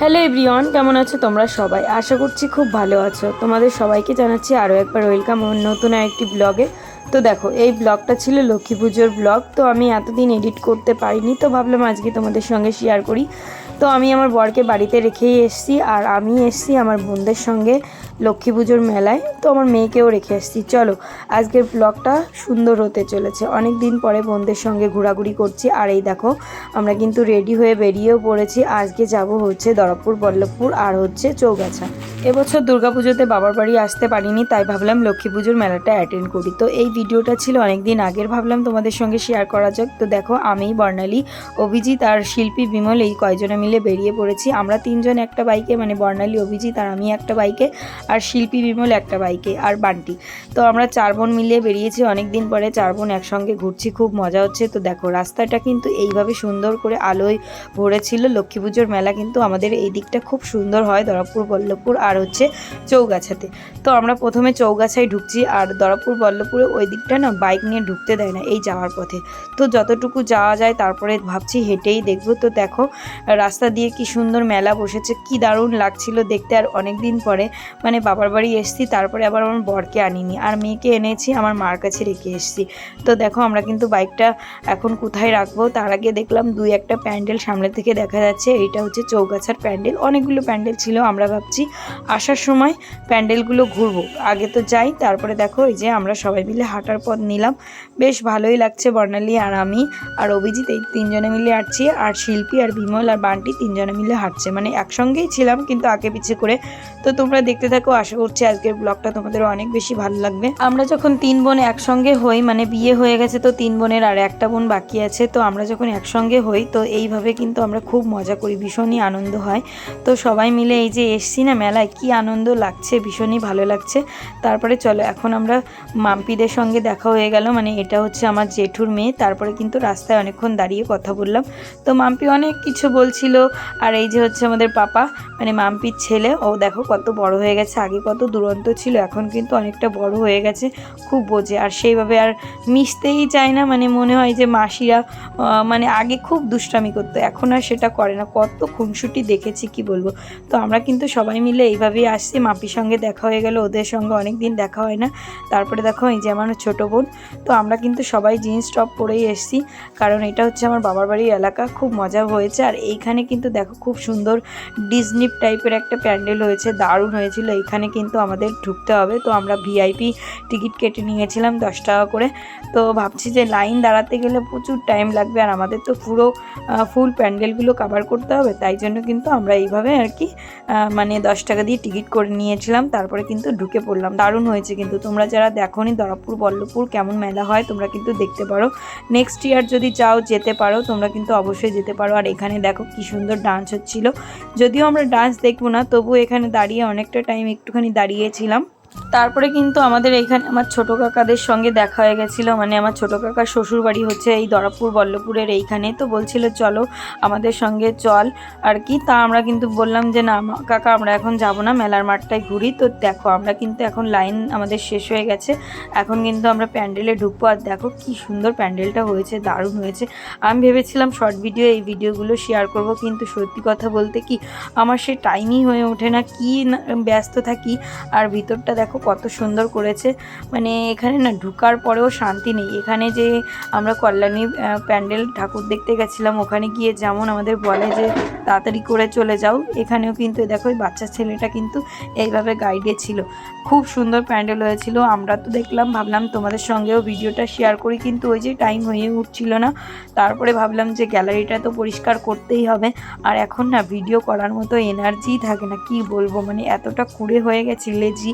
Hello everyone কেমন আছো তোমরা সবাই? আশা করছি খুব ভালো আছো। তোমাদের সবাইকে জানাচ্ছি আরও একবার ওয়েলকাম নতুন একটি ব্লগে তো দেখো, এই ব্লগটা ছিল লক্ষ্মী পুজোর ব্লগ তো আমি এতদিন এডিট করতে পারিনি, তো ভাবলাম আজকে তোমাদের সঙ্গে শেয়ার করি। তো আমি আমার বরকে বাড়িতে রেখেই এসেছি, আর আমি এসেছি আমার বোনদের সঙ্গে। লক্ষ্মী পুজোর মেলায় তো আমার মেয়েকেও রেখে এসেছি। চলো, আজকের ব্লগটা সুন্দর হতে চলেছে। অনেক দিন পরে বোনদের সঙ্গে ঘোরাঘুরি করছি। আর এই দেখো, আমরা কিন্তু রেডি হয়ে বেরিয়েও পড়েছি। আজকে যাব হচ্ছে দরবপুর, বল্লভপুর আর হচ্ছে চৌগাছা। এবছর দুর্গাপুজোতে বাবার বাড়ি আসতে পারিনি, তাই ভাবলাম লক্ষ্মী পুজোর মেলাটা অ্যাটেন্ড করি। তো এই ভিডিওটা ছিল অনেক দিন আগের, ভাবলাম তোমাদের সঙ্গে শেয়ার করা যাক। তো দেখো, আমি, বর্ণালী, অভিজিৎ আর শিল্পী বিমল এই কয়জনে মিলে বেরিয়ে পড়েছি। আমরা তিনজন একটা বাইকে মানে বর্ণালী, অভিজিৎ আর আমি একটা বাইকে আর শিল্পী বিমল একটা বাইকে আর বান্টি। তো আমরা চার বোন মিলিয়ে বেরিয়েছি অনেক দিন পরে, চার বোন একসঙ্গে ঘুরছি, খুব মজা হচ্ছে। তো দেখো, রাস্তাটা কিন্তু এইভাবে সুন্দর করে আলোয় ভরেছিল। লক্ষ্মী পুজোর মেলা কিন্তু আমাদের এই দিকটা খুব সুন্দর হয়, দরবপুর, বল্লভপুর আর হচ্ছে চৌগাছাতে। তো আমরা প্রথমে চৌগাছায় ঢুকছি আর দরবপুর, বল্লভপুরে ওই দিকটা না বাইক নিয়ে ঢুকতে দেয় না, এই যাওয়ার পথে। তো যতটুকু যাওয়া যায় তারপরে ভাবছি হেঁটেই দেখব। তো দেখো, রাস্তা দিয়ে কি সুন্দর মেলা বসেছে, কি দারুণ লাগছিল দেখতে। আর অনেক দিন পরে মানে বাবার বাড়ি এসেছি, তারপরে আবার আমার বরকে আনিনি। আর মেয়েকে এনেছি, আমার মার কাছে রেখে এসেছি। তো দেখো, আমরা কিন্তু বাইকটা এখন কোথায় রাখব? তার আগে দেখলাম দুই একটা প্যান্ডেল সামনে থেকে দেখা যাচ্ছে। এইটা হচ্ছে চৌগাছার প্যান্ডেল। অনেকগুলো প্যান্ডেল ছিল, আমরা ভাবছি আসার সময় প্যান্ডেলগুলো ঘুরবো। আগে তো যাই, তারপরে দেখো, এই যে আমরা সবাই মিলে হাঁটার পথ নিলাম। বেশ ভালোই লাগছে বর্ণালী আর আমি আর অভিজিৎ, এই তিনজনে মিলে হাঁটছি। আর শিল্পী আর বিমল আর বান্টি তিনজনে মিলে হাঁটছে। মানে একসঙ্গেই ছিলাম, কিন্তু আগে পিছে করে। তো তোমরা দেখতে থাকো আশা করছি আজকের ব্লগটা তোমাদের অনেক বেশি ভালো লাগবে। আমরা যখন তিন বোন একসঙ্গে হই মানে বিয়ে হয়ে গেছে তো তিন বোনের আর একটা বোন বাকি আছে, তো আমরা যখন একসঙ্গে হই, তো এইভাবে কিন্তু আমরা খুব মজা করি, ভীষণই আনন্দ হয়। তো সবাই মিলে এই যে এসছি না মেলায়, কি আনন্দ লাগছে, ভীষণই ভালো লাগছে। তারপরে চলো, এখন আমরা মাম্পিদের সঙ্গে দেখা হয়ে গেল মানে এটা হচ্ছে আমার জেঠুর মেয়ে, তারপরে কিন্তু রাস্তায় অনেকক্ষণ দাঁড়িয়ে কথা বললাম। তো মাম্পি অনেক কিছু বলছিল, আর এই যে হচ্ছে আমাদের পাপা মানে মাম্পির ছেলে, ও দেখো কত বড় হয়ে গেছে। আগে কত দুরন্ত ছিল, এখন কিন্তু অনেকটা বড় হয়ে গেছে, খুব বোঝে। আর সেইভাবে আর মিশতেই চায় না মানে মনে হয় যে মাসিরা মানে আগে খুব দুষ্টামি করতো, এখন আর সেটা করে না। কত খুনসুটি দেখেছি, কি বলব? তো আমরা কিন্তু সবাই মিলে এইভাবেই আসছি। মাপির সঙ্গে দেখা হয়ে গেল, ওদের সঙ্গে অনেক দিন দেখা হয় না। তারপরে দেখো, এই যে আমার ছোটো বোন, তো আমরা কিন্তু সবাই জিন্স টপ পরেই এসছি, কারণ এটা হচ্ছে আমার বাবার বাড়ির এলাকা, খুব মজা হয়েছে। আর এইখানে কিন্তু দেখো, খুব সুন্দর ডিজনি টাইপের একটা প্যান্ডেল হয়েছে, দারুণ হয়েছিল এইখানে কিন্তু আমাদের ঢুকতে হবে। তো আমরা ভিআইপি টিকিট কেটে নিয়েছিলাম দশ টাকা করে। তো ভাবছি যে লাইন দাঁড়াতে গেলে প্রচুর টাইম লাগবে আর আমাদের তো পুরো ফুল প্যান্ডেলগুলো কভার করতে হবে। তাই জন্য কিন্তু আমরা এইভাবে আর কি মানে দশ টাকা দিয়ে টিকিট করে নিয়েছিলাম। তারপরে কিন্তু ঢুকে পড়লাম। দারুণ হয়েছে কিন্তু। তোমরা যারা দেখো নি দরবপুর, বল্লভপুর কেমন মেলা হয়, তোমরা কিন্তু দেখতে পারো। নেক্সট ইয়ার যদি চাও যেতে পারো, তোমরা কিন্তু অবশ্যই যেতে পারো। আর এখানে দেখো কি সুন্দর ডান্স হচ্ছিল। যদিও আমরা ডান্স দেখব না তবু এখানে দাঁড়িয়ে অনেকটা টাইম একটুখানি দাঁড়িয়েছিলাম। তারপরে কিন্তু আমাদের এইখানে আমার ছোটো কাকাদের সঙ্গে দেখা হয়ে গেছিল। মানে আমার ছোটো কাকার শ্বশুর বাড়ি হচ্ছে এই দরবপুর, বল্লভপুরের এইখানে। তো বলছিল, চলো আমাদের সঙ্গে চল। আর কি, তা আমরা কিন্তু বললাম যে, না কাকা, আমরা এখন যাব না, মেলার মাঠটায় ঘুরি। তো দেখো, আমরা কিন্তু এখন লাইন আমাদের শেষ হয়ে গেছে। এখন কিন্তু আমরা প্যান্ডেলে ঢুকবো। আর দেখো, কি সুন্দর প্যান্ডেলটা হয়েছে, দারুণ হয়েছে। আমি ভেবেছিলাম শর্ট ভিডিও, এই ভিডিওগুলো শেয়ার করব, কিন্তু সত্যি কথা বলতে কি, আমার সে টাইমই হয়ে ওঠে না, কি ব্যস্ত থাকি, আর ভিতরটা দেখো কত সুন্দর করেছে। মানে এখানে না ঢুকার পরেও শান্তি নেই। এখানে যে আমরা কল্যাণী প্যান্ডেল ঠাকুর দেখতে গেছিলাম, ওখানে গিয়ে যেমন আমাদের বলে যে তাড়াতাড়ি করে চলে যাও। এখানেও কিন্তু দেখো ওই বাচ্চা ছেলেটা কিন্তু এইভাবে গাইডে ছিল। খুব সুন্দর প্যান্ডেল হয়েছিল। আমরা তো দেখলাম, ভাবলাম তোমাদের সঙ্গেও ভিডিওটা শেয়ার করি, কিন্তু ওই যে টাইম হয়ে উঠছিল না। তারপরে ভাবলাম যে গ্যালারিটা তো পরিষ্কার করতেই হবে। আর এখন না ভিডিও করার মতো এনার্জিই থাকে না। কি বলব? মানে এতটা কুড়ে হয়ে গেছে লেজি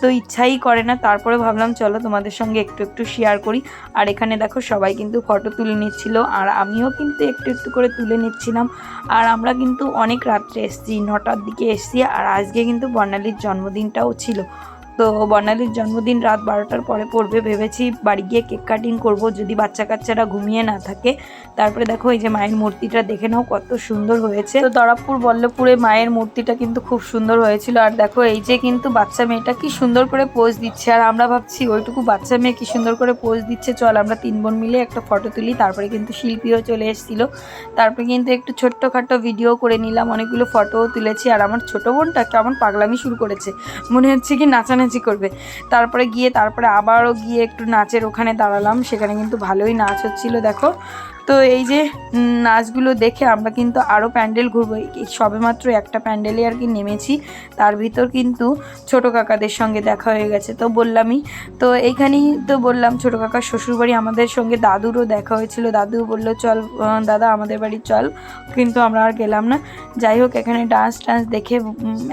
তো ইচ্ছাই করে না। তারপরে ভাবলাম, চলো তোমাদের সঙ্গে একটু একটু শেয়ার করি। আর এখানে দেখো, সবাই কিন্তু ফটো তুলে নিচ্ছিল। আর আমিও কিন্তু একটু একটু করে তুলে নিচ্ছিলাম। আর আমরা কিন্তু অনেক রাত্রে এসেছি, নটার দিকে এসেছি। আর আজকে কিন্তু বর্ণালীর জন্মদিনটাও ছিল। তো বর্ণালীর জন্মদিন রাত বারোটার পরে পড়বে, ভেবেছি বাড়ি গিয়ে কেক কাটিং করব, যদি বাচ্চা কাচ্চারা ঘুমিয়ে না থাকে। তারপরে দেখো এই যে মায়ের মূর্তিটা, দেখে নাও কত সুন্দর হয়েছে। তো দরাবপুর, বল্লভপুরে মায়ের মূর্তিটা কিন্তু খুব সুন্দর হয়েছিল। আর দেখো এই যে কিন্তু বাচ্চা মেয়েটা কি সুন্দর করে পোজ দিচ্ছে। আর আমরা ভাবছি ওইটুকু বাচ্চা মেয়ে কি সুন্দর করে পোজ দিচ্ছে। চল আমরা তিন বোন মিলে একটা ফটো তুলি। তারপরে কিন্তু শিল্পীও চলে এসেছিল। তারপরে কিন্তু একটু ছোট্টখাটো ভিডিও করে নিলাম। অনেকগুলো ফটোও তুলেছি। আর আমার ছোট বোনটা কেমন পাগলামি শুরু করেছে। মনে হচ্ছে কি নাচানাচি করবে। তারপরে গিয়ে, তারপরে আবারও গিয়ে একটু নাচের ওখানে দাঁড়ালাম। সেখানে কিন্তু ভালোই নাচ হচ্ছিল, দেখো। তো এই যে নাচগুলো দেখে আমরা কিন্তু আরও প্যান্ডেল ঘুরবো। এই সবেমাত্র একটা প্যান্ডেলে আর কি নেমেছি। তার ভিতর কিন্তু ছোটো কাকাদের সঙ্গে দেখা হয়ে গেছে, তো বললামই। তো এইখানেই তো বললাম, ছোটো কাকার শ্বশুরবাড়ি আমাদের সঙ্গে দাদুরও দেখা হয়েছিল। দাদু বলল, চল দাদা, আমাদের বাড়ি চল। কিন্তু আমরা আর গেলাম না। যাই হোক, এখানে ডান্স টান্স দেখে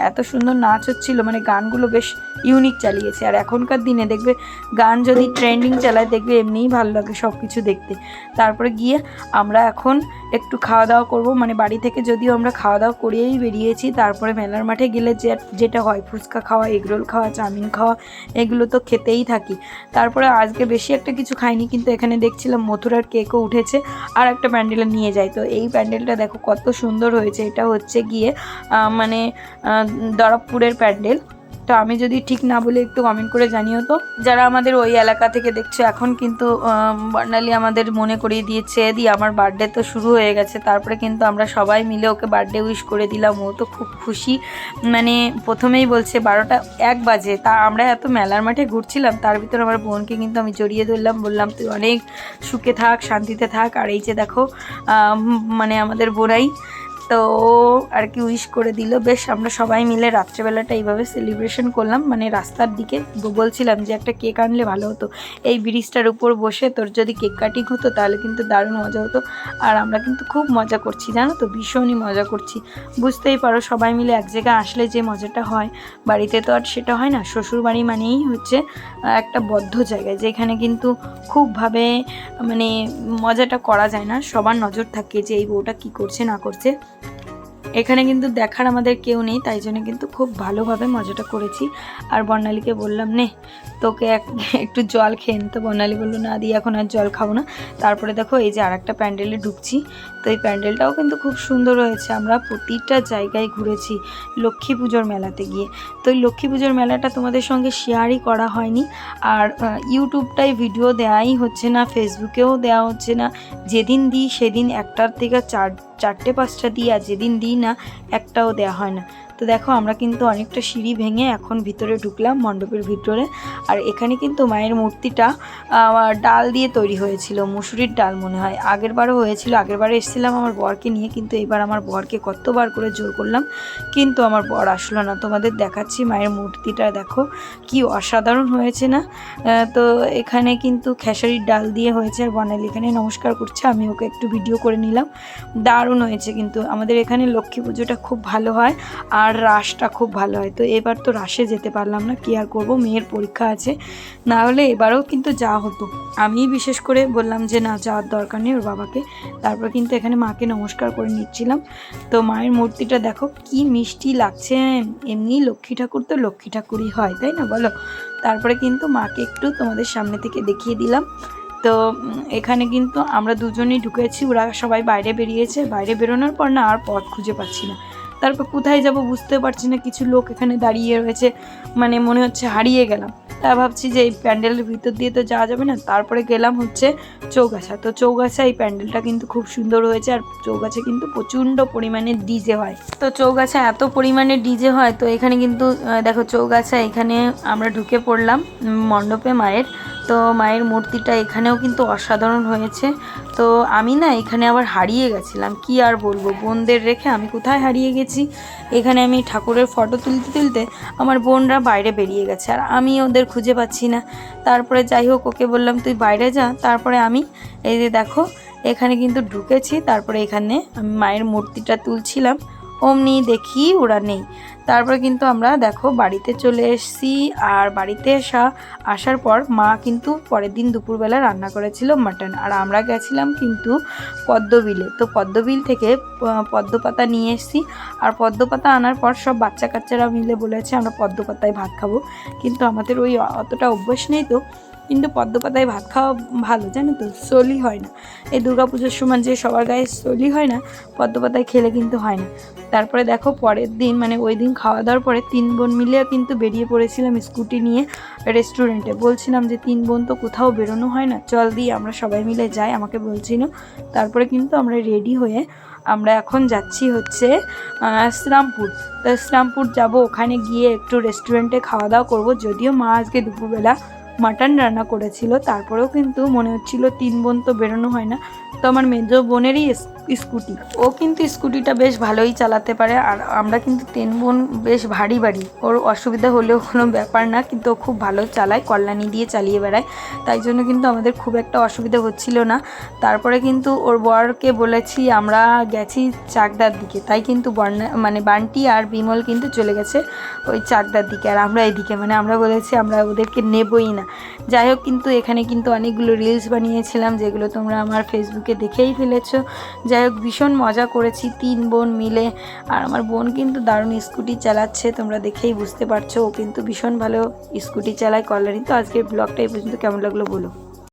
এত সুন্দর নাচ হচ্ছিল মানে গানগুলো বেশ ইউনিক চালিয়েছে। আর এখনকার দিনে দেখবে, গান যদি ট্রেন্ডিং চালায়, দেখবে এমনিই ভালো লাগে সব কিছু দেখতে। তারপরে গিয়ে আমরা এখন একটু খাওয়া দাওয়া করব। মানে বাড়ি থেকে যদিও আমরা খাওয়া দাওয়া করিয়েই বেরিয়েছি, তারপরে মেলার মাঠে গেলে যে যেটা হয়, ফুচকা খাওয়া এগরোল খাওয়া, চাউমিন খাওয়া, এগুলো তো খেতেই থাকি। তারপরে আজকে বেশি একটা কিছু খাইনি, কিন্তু এখানে দেখছিলাম মথুরার কেকও উঠেছে, আর একটা প্যান্ডেলে নিয়ে যাই। তো এই প্যান্ডেলটা দেখো কত সুন্দর হয়েছে, এটা হচ্ছে গিয়ে মানে দরবপুরের প্যান্ডেল। তো আমি যদি ঠিক না বলে একটু কমেন্ট করে জানিও তো। যারা আমাদের ওই এলাকা থেকে দেখছ, এখন কিন্তু বর্ণালী আমাদের মনে করিয়ে দিয়েছে দিয়ে আমার বার্থডে তো শুরু হয়ে গেছে। তারপরে কিন্তু আমরা সবাই মিলে ওকে বার্থডে উইশ করে দিলাম। ও তো খুব খুশি। মানে প্রথমেই বলছে, বারোটা এক বাজে। তা আমরা এত মেলার মাঠে ঘুরছিলাম, তার ভিতর আমার বোনকে কিন্তু আমি জড়িয়ে ধরলাম, বললাম, তুই অনেক সুখে থাক, শান্তিতে থাক। আর এই যে দেখো মানে আমাদের বোনাই তো আর কি উইশ করে দিল। বেশ, আমরা সবাই মিলে রাত্রেবেলাটা এইভাবে সেলিব্রেশন করলাম। মানে রাস্তার দিকে বলছিলাম যে, একটা কেক আনলে ভালো হতো। এই ব্রিজটার উপর বসে তোর যদি কেক কাটিং হতো, তাহলে কিন্তু দারুণ মজা হতো। আর আমরা কিন্তু খুব মজা করছি, জানো তো? ভীষণই মজা করছি। বুঝতেই পারো, সবাই মিলে এক জায়গায় আসলে যে মজাটা হয়, বাড়িতে তো আর সেটা হয় না। শ্বশুর বাড়ি মানেই হচ্ছে একটা বদ্ধ জায়গায়, যেখানে কিন্তু খুবভাবে মানে মজাটা করা যায় না। সবার নজর থাকে যে, এই বউটা কী করছে, না করছে। এখানে কিন্তু দেখার আমাদের কেউ নেই, তাই জন্য কিন্তু খুব ভালোভাবে মজাটা করেছি। আর বর্ণালীকে বললাম, নে তোকে এক একটু জল খেয়ে নে। তো বর্ণালী বলল না দিয়ে এখন আর জল খাব না। তারপরে দেখো এই যে আর একটা প্যান্ডেলে ঢুকছি। তো এই প্যান্ডেলটাও কিন্তু খুব সুন্দর হয়েছে। আমরা প্রতিটা জায়গায় ঘুরেছি লক্ষ্মী পুজোর মেলাতে গিয়ে। তো এই লক্ষ্মী পুজোর মেলাটা তোমাদের সঙ্গে শেয়ারই করা হয়নি। আর আহ, ইউটিউবটায় ভিডিও দেওয়াই হচ্ছে না ফেসবুকেও দেওয়া হচ্ছে না। যেদিন দিই সেদিন একটার থেকে চার চারটে পাঁচটা দিই আর যেদিন দিই না একটাও দেওয়া হয় না। তো দেখো, আমরা কিন্তু অনেকটা সিঁড়ি ভেঙে এখন ভিতরে ঢুকলাম মণ্ডপের ভিতরে। আর এখানে কিন্তু মায়ের মূর্তিটা ডাল দিয়ে তৈরি হয়েছিল, মুসুরির ডাল মনে হয়। আগের বারও হয়েছিল আগের বারে এসেছিলাম আমার বরকে নিয়ে, কিন্তু এবার আমার বরকে কতবার করে জোর করলাম, কিন্তু আমার বর আসলো না। তোমাদের দেখাচ্ছি মায়ের মূর্তিটা, দেখো, কি অসাধারণ হয়েছে না? তো এখানে কিন্তু খেসারির ডাল দিয়ে হয়েছে। আর বনালি এখানে নমস্কার করছে, আমি ওকে একটু ভিডিও করে নিলাম। দারুণ হয়েছে কিন্তু। আমাদের এখানে লক্ষ্মী পুজোটা খুব ভালো হয়। আর রাসটা খুব ভালো হয়। তো এবার তো রাসে যেতে পারলাম না, কি আর করব? মেয়ের পরীক্ষা আছে। না হলে এবারেও কিন্তু যা হতো। আমি বিশেষ করে বললাম যে, না, যাওয়ার দরকার নেই ওর বাবাকে। তারপর কিন্তু এখানে মাকে নমস্কার করে নিচ্ছিলাম। তো মায়ের মূর্তিটা দেখো, কি মিষ্টি লাগছে। এমনি লক্ষ্মী ঠাকুর তো লক্ষ্মী ঠাকুরই হয়, তাই না বলো? তারপরে কিন্তু মাকে একটু তোমাদের সামনে থেকে দেখিয়ে দিলাম। তো এখানে কিন্তু আমরা দুজনেই ঢুকেছি, ওরা সবাই বাইরে বেরিয়েছে। বাইরে বেরোনোর পর না আর পথ খুঁজে পাচ্ছি না। তারপর কোথায় যাব বুঝতে পারছি না, কিছু লোক এখানে দাঁড়িয়ে রয়েছে মানে মনে হচ্ছে হারিয়ে গেলাম। তা ভাবছি যে এই প্যান্ডেলের ভিতর দিয়ে তো যাওয়া যাবে না, তারপরে গেলাম হচ্ছে চৌগাছা। তো চৌগাছা এই প্যান্ডেলটা কিন্তু খুব সুন্দর হয়েছে, আর চৌগাছা কিন্তু প্রচণ্ড পরিমাণে ডিজে হয়। তো চৌগাছা এত পরিমাণে ডিজে হয়, তো এখানে কিন্তু দেখো চৌগাছা এখানে আমরা ঢুকে পড়লাম মণ্ডপে মায়ের। তো মায়ের মূর্তিটা এখানেও কিন্তু অসাধারণ হয়েছে। তো আমি না এখানে আবার হারিয়ে গেছিলাম, কি আর বলব? বোনদের রেখে আমি কোথায় হারিয়ে গেছি? এখানে আমি ঠাকুরের ফটো তুলতে তুলতে আমার বোনরা বাইরে বেরিয়ে গেছে, আর আমি ওদের খুঁজে পাচ্ছি না। তারপরে যাই হোক, ওকে বললাম, তুই বাইরে যা। তারপরে আমি, এই যে দেখো, এখানে কিন্তু ঢুকেছি। তারপরে এখানে আমি মায়ের মূর্তিটা তুলছিলাম। অমনি দেখি ওরা নেই। তারপর কিন্তু আমরা দেখো বাড়িতে চলে এসেছি আর বাড়িতে আসা আসার পর মা কিন্তু পরের দিন দুপুরবেলা রান্না করেছিল মাটন আর আমরা গেছিলাম কিন্তু পদ্মবিলে। তো পদ্মবিল থেকে পদ্মপাতা নিয়ে এসেছি। আর পদ্মপাতা আনার পর সব বাচ্চা কাচ্চারা মিলে বলেছে, আমরা পদ্মপাতায় ভাত খাব। কিন্তু আমাদের ওই অতটা অভ্যাস নেই তো। কিন্তু পদ্ম পাতায় ভাত খাওয়া ভালো জানো তো? সলি হয় না। এই পুজোর সময় যে সবার গায়ে সলি হয় না পদ্ম পাতায় খেলে কিন্তু হয় না। তারপরে দেখো পরের দিন মানে ওই দিন খাওয়া দাওয়ার পরে তিন বোন মিলে কিন্তু বেরিয়ে পড়েছিলাম স্কুটি নিয়ে রেস্টুরেন্টে। বলছিলাম যে তিন বোন তো কোথাও বেরোনো হয় না। চল দিয়ে আমরা সবাই মিলে যাই। আমাকে বলছিল। তারপরে কিন্তু আমরা রেডি হয়ে আমরা এখন যাচ্ছি হচ্ছে আহ, শ্রীরামপুর তো শ্রীরামপুর যাব। ওখানে গিয়ে একটু রেস্টুরেন্টে খাওয়া দাওয়া করব। যদিও মা আজকে দুপুরবেলা মাটন রান্না করেছিল তারপরেও কিন্তু মনে হচ্ছিল তিন বোন তো বেরোনো হয় না। তো আমার মেজো বোনেরই স্কুটি। ও কিন্তু স্কুটিটা বেশ ভালোই চালাতে পারে আর আমরা কিন্তু তিন বোন বেশ ভারী বাড়ি। ওর অসুবিধা হলেও কোনো ব্যাপার না, কিন্তু ও খুব ভালো চালায়, কল্যাণী দিয়ে চালিয়ে বেড়ায়। তাই জন্য কিন্তু আমাদের খুব একটা অসুবিধা হচ্ছিল না। তারপরে কিন্তু ওর বরকে বলেছি, আমরা গেছি চাকদার দিকে। তাই কিন্তু বর্ণা মানে বান্টি আর বিমল কিন্তু চলে গেছে ওই চাকদার দিকে। আর আমরা এদিকে মানে আমরা বলেছি, আমরা ওদেরকে নেবই না। যাই হোক, কিন্তু এখানে কিন্তু অনেকগুলো রিলস বানিয়েছিলাম, যেগুলো তোমরা আমার ফেসবুকে দেখেই ফেলেছো। যাই হোক, ভীষণ মজা করেছি তিন বোন মিলে। আর আমার বোন কিন্তু দারুণ স্কুটি চালাচ্ছে, তোমরা দেখেই বুঝতে পারছ। ও কিন্তু ভীষণ ভালো স্কুটি চালায়। কলারি তো আজকের ব্লগটা এই পর্যন্ত। কেমন লাগল বলো?